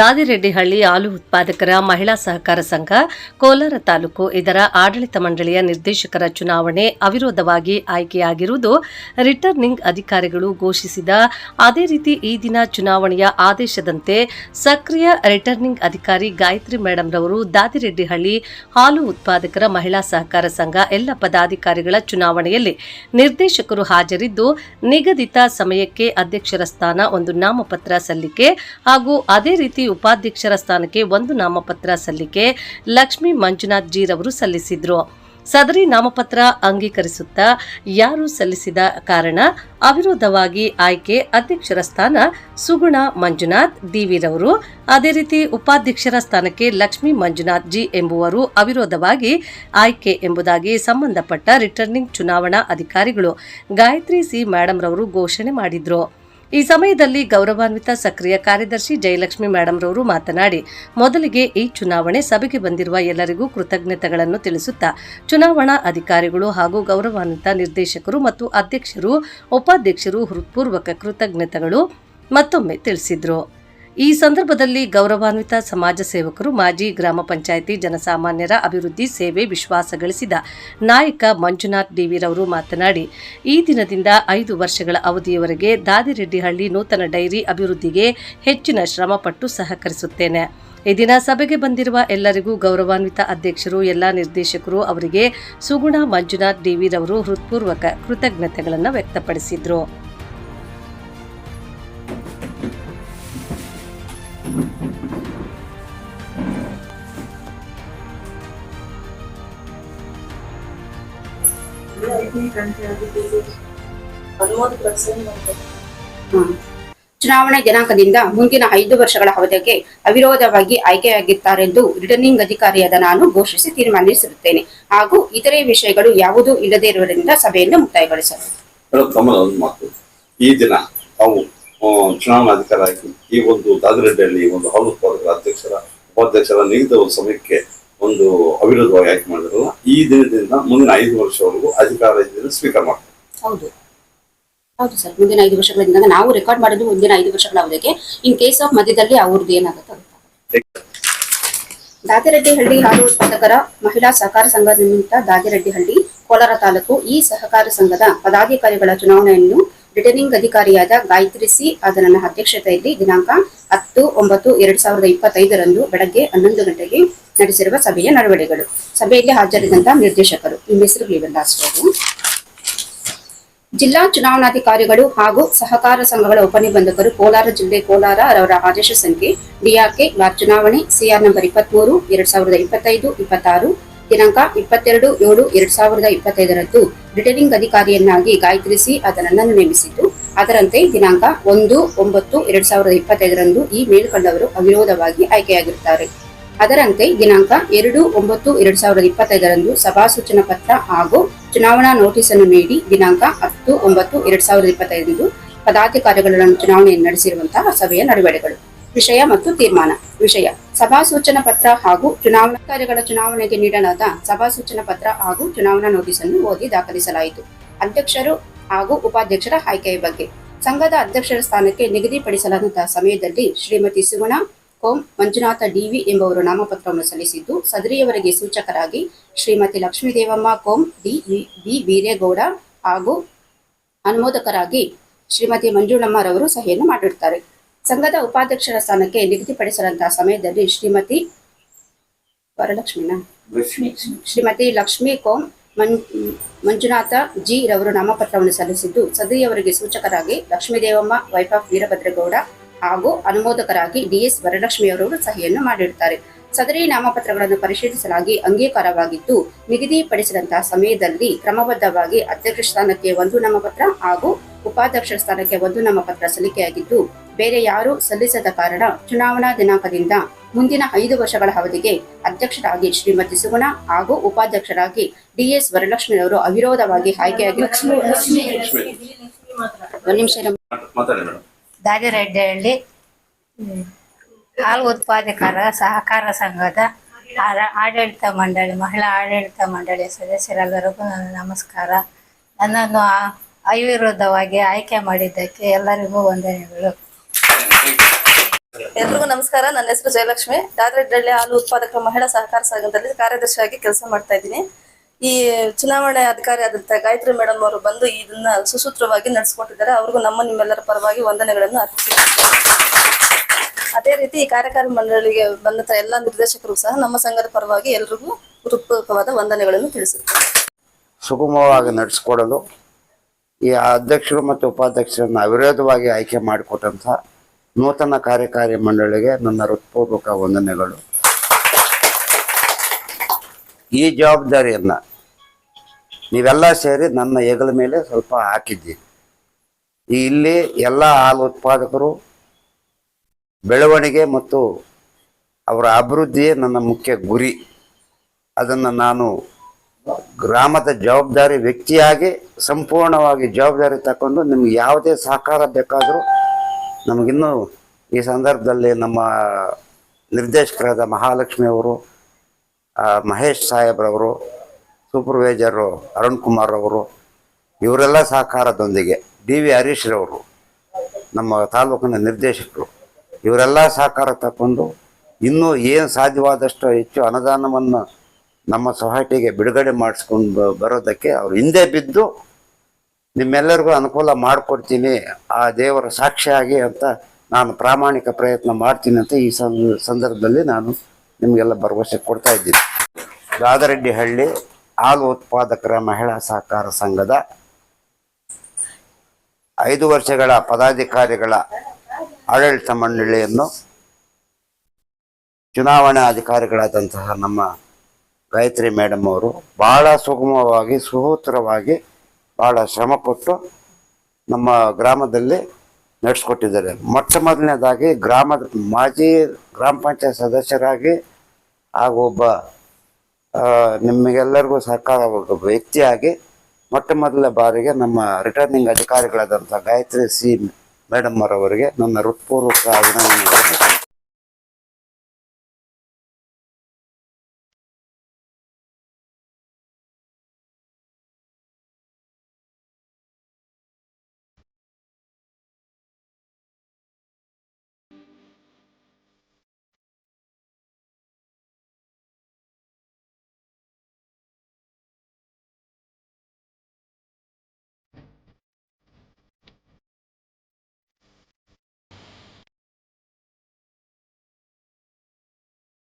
ದಾದಿರೆಡ್ಡಿಹಳ್ಳಿ ಹಾಲು ಉತ್ಪಾದಕರ ಮಹಿಳಾ ಸಹಕಾರ ಸಂಘ ಕೋಲಾರ ತಾಲೂಕು ಇದರ ಆಡಳಿತ ಮಂಡಳಿಯ ನಿರ್ದೇಶಕರ ಚುನಾವಣೆ ಅವಿರೋಧವಾಗಿ ಆಯ್ಕೆಯಾಗಿರುವುದು ರಿಟರ್ನಿಂಗ್ ಅಧಿಕಾರಿಗಳು ಘೋಷಿಸಿದ ಅದೇ ರೀತಿ ಈ ದಿನ ಚುನಾವಣೆಯ ಆದೇಶದಂತೆ ಸಕ್ರಿಯ ರಿಟರ್ನಿಂಗ್ ಅಧಿಕಾರಿ ಗಾಯತ್ರಿ ಮೇಡಂ ರವರು ದಾದಿರೆಡ್ಡಿಹಳ್ಳಿ ಹಾಲು ಉತ್ಪಾದಕರ ಮಹಿಳಾ ಸಹಕಾರ ಸಂಘ ಎಲ್ಲ ಪದಾಧಿಕಾರಿಗಳ ಚುನಾವಣೆಯಲ್ಲಿ ನಿರ್ದೇಶಕರು ಹಾಜರಿದ್ದು ನಿಗದಿತ ಸಮಯಕ್ಕೆ ಅಧ್ಯಕ್ಷರ ಸ್ಥಾನ ಒಂದು ನಾಮಪತ್ರ ಸಲ್ಲಿಕೆ ಹಾಗೂ ಅದೇ ರೀತಿ ಉಪಾಧ್ಯಕ್ಷರ ಸ್ಥಾನಕ್ಕೆ ಒಂದು ನಾಮಪತ್ರ ಸಲ್ಲಿಕೆ ಲಕ್ಷ್ಮೀ ಮಂಜುನಾಥ್ ಜೀರವರು ಸಲ್ಲಿಸಿದ್ರು. ಸದರಿ ನಾಮಪತ್ರ ಅಂಗೀಕರಿಸುತ್ತಾ ಯಾರು ಸಲ್ಲಿಸಿದ ಕಾರಣ ಅವಿರೋಧವಾಗಿ ಆಯ್ಕೆ ಅಧ್ಯಕ್ಷರ ಸ್ಥಾನ ಸುಗುಣ ಮಂಜುನಾಥ್ ದಿವಿರವರು. ಅದೇ ರೀತಿ ಉಪಾಧ್ಯಕ್ಷರ ಸ್ಥಾನಕ್ಕೆ ಲಕ್ಷ್ಮೀ ಮಂಜುನಾಥ್ ಜಿ ಎಂಬುವರು ಅವಿರೋಧವಾಗಿ ಆಯ್ಕೆ ಎಂಬುದಾಗಿ ಸಂಬಂಧಪಟ್ಟ ರಿಟರ್ನಿಂಗ್ ಚುನಾವಣಾ ಅಧಿಕಾರಿಗಳು ಗಾಯತ್ರಿ ಸಿ ಮ್ಯಾಡಮ್ರವರು ರವರು ಘೋಷಣೆ ಮಾಡಿದ್ರು. ಈ ಸಮಯದಲ್ಲಿ ಗೌರವಾನ್ವಿತ ಸಕ್ರಿಯ ಕಾರ್ಯದರ್ಶಿ ಜಯಲಕ್ಷ್ಮಿ ಮೇಡಮ್ ರವರು ಮಾತನಾಡಿ, ಮೊದಲಿಗೆ ಈ ಚುನಾವಣೆ ಸಭೆಗೆ ಬಂದಿರುವ ಎಲ್ಲರಿಗೂ ಕೃತಜ್ಞತೆಗಳನ್ನು ತಿಳಿಸುತ್ತಾ, ಚುನಾವಣಾ ಅಧಿಕಾರಿಗಳು ಹಾಗೂ ಗೌರವಾನ್ವಿತ ನಿರ್ದೇಶಕರು ಮತ್ತು ಅಧ್ಯಕ್ಷರು, ಉಪಾಧ್ಯಕ್ಷರು ಹೃತ್ಪೂರ್ವಕ ಕೃತಜ್ಞತೆಗಳು ಮತ್ತೊಮ್ಮೆ ತಿಳಿಸಿದ್ರು. ಈ ಸಂದರ್ಭದಲ್ಲಿ ಗೌರವಾನ್ವಿತ ಸಮಾಜ ಸೇವಕರು, ಮಾಜಿ ಗ್ರಾಮ ಪಂಚಾಯಿತಿ ಜನಸಾಮಾನ್ಯರ ಅಭಿವೃದ್ಧಿ ಸೇವೆ ವಿಶ್ವಾಸ ಗಳಿಸಿದ ನಾಯಕ ಮಂಜುನಾಥ್ ಡಿವಿರವರು ಮಾತನಾಡಿ, ಈ ದಿನದಿಂದ ಐದು ವರ್ಷಗಳ ಅವಧಿಯವರೆಗೆ ದಾದಿರೆಡ್ಡಿಹಳ್ಳಿ ನೂತನ ಡೈರಿ ಅಭಿವೃದ್ಧಿಗೆ ಹೆಚ್ಚಿನ ಶ್ರಮಪಟ್ಟು ಸಹಕರಿಸುತ್ತೇನೆ. ಈ ದಿನ ಸಭೆಗೆ ಬಂದಿರುವ ಎಲ್ಲರಿಗೂ ಗೌರವಾನ್ವಿತ ಅಧ್ಯಕ್ಷರು, ಎಲ್ಲ ನಿರ್ದೇಶಕರು ಅವರಿಗೆ ಸುಗುಣ ಮಂಜುನಾಥ್ ಡಿವಿರವರು ಹೃತ್ಪೂರ್ವಕ ಕೃತಜ್ಞತೆಗಳನ್ನು ವ್ಯಕ್ತಪಡಿಸಿದ್ರು. ಚುನಾವಣೆ ದಿನಾಂಕದಿಂದ ಮುಂದಿನ ಐದು ವರ್ಷಗಳ ಅವಧಿಗೆ ಅವಿರೋಧವಾಗಿ ಆಯ್ಕೆಯಾಗಿದ್ದಾರೆಂದು ರಿಟರ್ನಿಂಗ್ ಅಧಿಕಾರಿಯಾದ ನಾನು ಘೋಷಿಸಿ ತೀರ್ಮಾನಿಸಿರುತ್ತೇನೆ. ಹಾಗೂ ಇತರೆ ವಿಷಯಗಳು ಯಾವುದೂ ಇಲ್ಲದೇ ಇರುವುದರಿಂದ ಸಭೆಯನ್ನು ಮಾತು. ಈ ದಿನ ತಾವು ಚುನಾವಣಾಧಿಕಾರಿ ಈ ಒಂದು ದಾದರೆಡ್ಡಿಯಲ್ಲಿ ಒಂದು ಹಾಲು ಉತ್ಪಾದಕರ ಅಧ್ಯಕ್ಷರ, ಉಪಾಧ್ಯಕ್ಷರ ನಿಗದಿತ ಸಮಯಕ್ಕೆ ಒಂದು ಅವಿರೋಧವಾಗಿ ಆಯ್ಕೆ ಮಾಡಿದ್ರು. ಈ ದಿನದಿಂದ ಮುಂದಿನ ಐದು ವರ್ಷವರೆಗೂ ಅಧಿಕಾರ ಇದನ್ನು ಸ್ವೀಕಾರ ಮಾಡ್ತಾರೆ. ಹೌದು. ಹೌದು ಸರ್, ಮುಂದಿನ ಐದು ವರ್ಷಗಳಿಂದ ನಾವು ರೆಕಾರ್ಡ್ ಮಾಡಿದ್ದು ಮುಂದಿನ ಐದು ವರ್ಷಗಳ ಅವಧಿಗೆ ಇನ್ ಕೇಸ್ ಆಫ್ ಮಧ್ಯದಲ್ಲಿ ಅವ್ರದ್ದು ಏನಾಗುತ್ತೆ ದಾದಿರೆಡ್ಡಿ ಹಳ್ಳಿ ಹಾಲು ಉತ್ಪಾದಕರ ಮಹಿಳಾ ಸಹಕಾರ ಸಂಘದ ನಿಮಿತ್ತ ದಾದಿರೆಡ್ಡಿಹಳ್ಳಿ ಕೋಲಾರ ತಾಲೂಕು ಈ ಸಹಕಾರ ಸಂಘದ ಪದಾಧಿಕಾರಿಗಳ ಚುನಾವಣೆಯನ್ನು ರಿಟರ್ನಿಂಗ್ ಅಧಿಕಾರಿಯಾದ ಗಾಯತ್ರಿ ಸಿ ಆದ ಅಧ್ಯಕ್ಷತೆಯಲ್ಲಿ ದಿನಾಂಕ ಹತ್ತು ಒಂಬತ್ತು ಎರಡ್ ಸಾವಿರದ ಇಪ್ಪತ್ತೈದರಂದು ಬೆಳಗ್ಗೆ ಹನ್ನೊಂದು ಗಂಟೆಗೆ ನಡೆಸಿರುವ ಸಭೆಯ ನಡವಳಿಗಳು ಸಭೆಯಲ್ಲಿ ಹಾಜರಿದಂತಹ ನಿರ್ದೇಶಕರು ನಿಮ್ಮ ಹೆಸರುಗಳಿವೆಲ್ಲ ಅಷ್ಟೇ ಅದು. ಜಿಲ್ಲಾ ಚುನಾವಣಾಧಿಕಾರಿಗಳು ಹಾಗೂ ಸಹಕಾರ ಸಂಘಗಳ ಉಪನಿಬಂಧಕರು ಕೋಲಾರ ಜಿಲ್ಲೆ ಕೋಲಾರ ಅವರ ಆದೇಶ ಸಂಖ್ಯೆ ಡಿಆರ್ಕೆ ಬಾರ್ ಚುನಾವಣೆ ಸಿಆರ್ ನಂಬರ್ ಇಪ್ಪತ್ಮೂರು, ಎರಡ್ ಸಾವಿರದ ಇಪ್ಪತ್ತೈದು, ಇಪ್ಪತ್ತಾರು ದಿನಾಂಕ ಇಪ್ಪತ್ತೆರಡು ಏಳು ಎರಡ್ ಸಾವಿರದ ಇಪ್ಪತ್ತೈದರಂದು ರಿಟರ್ನಿಂಗ್ ಅಧಿಕಾರಿಯನ್ನಾಗಿ ಗಾಯತ್ರಿ ಸಿ ಅದನನ್ನು ನೇಮಿಸಿದ್ದು ಅದರಂತೆ ದಿನಾಂಕ ಒಂದು ಒಂಬತ್ತು ಎರಡ್ ಸಾವಿರದ ಇಪ್ಪತ್ತೈದರಂದು ಈ ಮೇಲ್ಕಂಡವರು ಅವಿರೋಧವಾಗಿ ಆಯ್ಕೆಯಾಗಿರುತ್ತಾರೆ. ಅದರಂತೆ ದಿನಾಂಕ ಎರಡು ಒಂಬತ್ತು ಎರಡ್ ಸಾವಿರದ ಇಪ್ಪತ್ತೈದರಂದು ಸಭಾ ಸೂಚನಾ ಪತ್ರ ಹಾಗೂ ಚುನಾವಣಾ ನೋಟಿಸ್ ಅನ್ನು ನೀಡಿ ದಿನಾಂಕ ಹತ್ತು ಒಂಬತ್ತು ಎರಡ್ ಸಾವಿರದ ಇಪ್ಪತ್ತೈದರಂದು ಪದಾಧಿಕಾರಿಗಳನ್ನು ಚುನಾವಣೆಯನ್ನು ನಡೆಸಿರುವಂತಹ ಸಭೆಯ ನಡವಳಿಕೆಗಳು ವಿಷಯ ಮತ್ತು ತೀರ್ಮಾನ. ವಿಷಯ. ಸಭಾ ಸೂಚನಾ ಪತ್ರ ಹಾಗೂ ಚುನಾವಣಾ ಕಾರ್ಯಗಳ ಚುನಾವಣೆಗೆ ನೀಡಲಾದ ಸಭಾ ಸೂಚನಾ ಪತ್ರ ಹಾಗೂ ಚುನಾವಣಾ ನೋಟಿಸ್ ಅನ್ನು ಓದಿ ದಾಖಲಿಸಲಾಯಿತು. ಅಧ್ಯಕ್ಷರು ಹಾಗೂ ಉಪಾಧ್ಯಕ್ಷರ ಆಯ್ಕೆಯ ಬಗ್ಗೆ. ಸಂಘದ ಅಧ್ಯಕ್ಷರ ಸ್ಥಾನಕ್ಕೆ ನಿಗದಿಪಡಿಸಲಾದಂತಹ ಸಮಯದಲ್ಲಿ ಶ್ರೀಮತಿ ಸುಗುಣ ಕೋಂ ಮಂಜುನಾಥ ಡಿವಿ ಎಂಬುವರು ನಾಮಪತ್ರವನ್ನು ಸಲ್ಲಿಸಿದ್ದು, ಸದರಿಯವರಿಗೆ ಸೂಚಕರಾಗಿ ಶ್ರೀಮತಿ ಲಕ್ಷ್ಮೀದೇವಮ್ಮ ಕೋಂ ಡಿ ಬಿ ವೀರೇಗೌಡ ಹಾಗೂ ಅನುಮೋದಕರಾಗಿ ಶ್ರೀಮತಿ ಮಂಜುಳಮ್ಮರವರು ಸಹಿಯನ್ನು ಮಾಡಿರುತ್ತಾರೆ. ಸಂಘದ ಉಪಾಧ್ಯಕ್ಷರ ಸ್ಥಾನಕ್ಕೆ ನಿಗದಿಪಡಿಸಿದಂತಹ ಸಮಯದಲ್ಲಿ ಶ್ರೀಮತಿ ವರಲಕ್ಷ್ಮಿನ ಶ್ರೀಮತಿ ಲಕ್ಷ್ಮೀ ಕೋಂ ಮಂ ಮಂಜುನಾಥ ಜಿ ರವರು ನಾಮಪತ್ರವನ್ನು ಸಲ್ಲಿಸಿದ್ದು ಸದರಿಯವರಿಗೆ ಸೂಚಕರಾಗಿ ಲಕ್ಷ್ಮೀದೇವಮ್ಮ ವೈಫ್ ಆಫ್ ವೀರಭದ್ರಗೌಡ ಹಾಗೂ ಅನುಮೋದಕರಾಗಿ ಡಿಎಸ್ ವರಲಕ್ಷ್ಮಿಯವರು ಸಹಿಯನ್ನು ಮಾಡಿರುತ್ತಾರೆ. ಸದರಿ ನಾಮಪತ್ರಗಳನ್ನು ಪರಿಶೀಲಿಸಲಾಗಿ ಅಂಗೀಕಾರವಾಗಿದ್ದು ನಿಗದಿಪಡಿಸಿದಂತಹ ಸಮಯದಲ್ಲಿ ಕ್ರಮಬದ್ಧವಾಗಿ ಅಧ್ಯಕ್ಷ ಸ್ಥಾನಕ್ಕೆ ಒಂದು ನಾಮಪತ್ರ ಹಾಗೂ ಉಪಾಧ್ಯಕ್ಷ ಸ್ಥಾನಕ್ಕೆ ಒಂದು ನಾಮಪತ್ರ ಸಲ್ಲಿಕೆಯಾಗಿದ್ದು ಬೇರೆ ಯಾರೂ ಸಲ್ಲಿಸದ ಕಾರಣ ಚುನಾವಣಾ ದಿನಾಂಕದಿಂದ ಮುಂದಿನ ಐದು ವರ್ಷಗಳ ಅವಧಿಗೆ ಅಧ್ಯಕ್ಷರಾಗಿ ಶ್ರೀಮತಿ ಸುಗುಣ ಹಾಗೂ ಉಪಾಧ್ಯಕ್ಷರಾಗಿ ಡಿಎಸ್ ವರಲಕ್ಷ್ಮಿಯವರು ಅವಿರೋಧವಾಗಿ ಆಯ್ಕೆಯಾಗಿ ದಾದಿರೆಡ್ಡಿಹಳ್ಳಿ ಹಾಲು ಉತ್ಪಾದಕರ ಸಹಕಾರ ಸಂಘದ ಆಡ- ಆಡಳಿತ ಮಂಡಳಿ ಮಹಿಳಾ ಆಡಳಿತ ಮಂಡಳಿಯ ಸದಸ್ಯರೆಲ್ಲರಿಗೂ ನನ್ನ ನಮಸ್ಕಾರ. ನನ್ನನ್ನು ಆ- ಅವಿರೋಧವಾಗಿ ಆಯ್ಕೆ ಮಾಡಿದ್ದಕ್ಕೆ ಎಲ್ಲರಿಗೂ ವಂದನೆಗಳು. ಎಲ್ರಿಗೂ ನಮಸ್ಕಾರ. ನನ್ನ ಹೆಸರು ಜಯಲಕ್ಷ್ಮಿ. ದಾದ್ರಡ್ಡಳ್ಳಿ ಹಾಲು ಉತ್ಪಾದಕರ ಮಹಿಳಾ ಸಹಕಾರ ಸಂಘದಲ್ಲಿ ಕಾರ್ಯದರ್ಶಿಯಾಗಿ ಕೆಲಸ ಮಾಡ್ತಾ ಇದ್ದೀನಿ. ಈ ಚುನಾವಣೆ ಅಧಿಕಾರಿ ಆದಂತಹ ಗಾಯತ್ರಿ ಮೇಡಮ್ ಅವರು ಬಂದು ಇದನ್ನ ಸುಸೂತ್ರವಾಗಿ ನಡೆಸ್ಕೊಟ್ಟಿದ್ದಾರೆ. ಅವ್ರಿಗೂ ನಮ್ಮ ನಿಮ್ಮೆಲ್ಲರ ಪರವಾಗಿ ವಂದನೆಗಳನ್ನು ಅರ್ಪಿಸಿದ್ದಾರೆ ಅದೇ ರೀತಿ ಈ ಕಾರ್ಯಕಾರಿ ಮಂಡಳಿಗೆ ಬಂದಂತ ಎಲ್ಲ ನಿರ್ದೇಶಕರು ಸಹ ನಮ್ಮ ಸಂಘದ ಪರವಾಗಿ ಎಲ್ರಿಗೂ ಹೃತ್ಪೂರ್ವಕವಾದ ವಂದನೆಗಳನ್ನು ತಿಳಿಸುತ್ತಾರೆ ಸುಗಮವಾಗಿ ನಡೆಸಿಕೊಡಲು ಈ ಅಧ್ಯಕ್ಷರು ಮತ್ತು ಉಪಾಧ್ಯಕ್ಷರನ್ನು ಅವಿರೋಧವಾಗಿ ಆಯ್ಕೆ ಮಾಡಿಕೊಟ್ಟಂಥ ನೂತನ ಕಾರ್ಯಕಾರಿ ಮಂಡಳಿಗೆ ನನ್ನ ಹೃತ್ಪೂರ್ವಕ ವಂದನೆಗಳು. ಈ ಜವಾಬ್ದಾರಿಯನ್ನು ನೀವೆಲ್ಲ ಸೇರಿ ನನ್ನ ಹೆಗಲ ಮೇಲೆ ಸ್ವಲ್ಪ ಹಾಕಿದ್ದೀರಿ ಇಲ್ಲಿ ಎಲ್ಲ ಹಾಲು ಉತ್ಪಾದಕರು, ಬೆಳವಣಿಗೆ ಮತ್ತು ಅವರ ಅಭಿವೃದ್ಧಿಯೇ ನನ್ನ ಮುಖ್ಯ ಗುರಿ. ಅದನ್ನು ನಾನು ಗ್ರಾಮದ ಜವಾಬ್ದಾರಿ ವ್ಯಕ್ತಿಯಾಗಿ, ಸಂಪೂರ್ಣವಾಗಿ ಜವಾಬ್ದಾರಿ ತಗೊಂಡು ನಿಮ್ಗೆ ಯಾವುದೇ ಸಹಕಾರ ಬೇಕಾದರೂ ನಮಗಿನ್ನೂ ಈ ಸಂದರ್ಭದಲ್ಲಿ ನಮ್ಮ ನಿರ್ದೇಶಕರಾದ ಮಹಾಲಕ್ಷ್ಮಿ ಅವರು ಮಹೇಶ್ ಸಾಹೇಬ್ರವರು ಸೂಪರ್ವೈಸರು ಅರುಣ್ ಕುಮಾರ್ ಅವರು ಇವರೆಲ್ಲ ಸಹಕಾರದೊಂದಿಗೆ, ಡಿ ವಿ ಹರೀಶ್ರವರು ನಮ್ಮ ತಾಲೂಕಿನ ನಿರ್ದೇಶಕರು, ಇವರೆಲ್ಲ ಸಹಕಾರ ತಗೊಂಡು ಇನ್ನೂ ಏನು ಸಾಧ್ಯವಾದಷ್ಟು ಹೆಚ್ಚು ಅನುದಾನವನ್ನು ನಮ್ಮ ಸೊಸೈಟಿಗೆ ಬಿಡುಗಡೆ ಮಾಡಿಸ್ಕೊಂಡು ಬರೋದಕ್ಕೆ ಅವರು ಹಿಂದೆ ಬಿದ್ದು ನಿಮ್ಮೆಲ್ಲರಿಗೂ ಅನುಕೂಲ ಮಾಡಿಕೊಡ್ತೀನಿ, ಆ ದೇವರ ಸಾಕ್ಷಿಯಾಗಿ ಅಂತ ನಾನು ಪ್ರಾಮಾಣಿಕ ಪ್ರಯತ್ನ ಮಾಡ್ತೀನಿ ಅಂತ ಈ ಸಂದರ್ಭದಲ್ಲಿ ನಾನು ನಿಮಗೆಲ್ಲ ಭರವಸೆ ಕೊಡ್ತಾ ಇದ್ದೀನಿ. ಗಾದರೆಡ್ಡಿ ಹಳ್ಳಿ ಹಾಲು ಉತ್ಪಾದಕರ ಮಹಿಳಾ ಸಹಕಾರ ಸಂಘದ ಐದು ವರ್ಷಗಳ ಪದಾಧಿಕಾರಿಗಳ ಆಡಳಿತ ಮಂಡಳಿಯನ್ನು ಚುನಾವಣಾ ಅಧಿಕಾರಿಗಳಾದಂತಹ ನಮ್ಮ ಗಾಯತ್ರಿ ಮೇಡಮ್ ಅವರು ಬಹಳ ಸುಗಮವಾಗಿ, ಸುಸೂತ್ರವಾಗಿ ಬಹಳ ಶ್ರಮಪಟ್ಟು ನಮ್ಮ ಗ್ರಾಮದಲ್ಲಿ ನಡೆಸ್ಕೊಟ್ಟಿದ್ದಾರೆ. ಮೊಟ್ಟ ಮೊದಲನೇದಾಗಿ ಗ್ರಾಮದ ಮಾಜಿ ಗ್ರಾಮ ಪಂಚಾಯತ್ ಸದಸ್ಯರಾಗಿ ಹಾಗೂ ಒಬ್ಬ ನಿಮಗೆಲ್ಲರಿಗೂ ಸರ್ಕಾರ ವ್ಯಕ್ತಿಯಾಗಿ ಮೊಟ್ಟ ಮೊದಲ ಬಾರಿಗೆ ನಮ್ಮ ರಿಟರ್ನಿಂಗ್ ಅಧಿಕಾರಿಗಳಾದಂಥ ಗಾಯತ್ರಿ ಸಿ ಮೇಡಮ್ ಅವರವರಿಗೆ ನನ್ನ ಹೃತ್ಪೂರ್ವಕ ಅಭಿನಂದನೆಗಳನ್ನು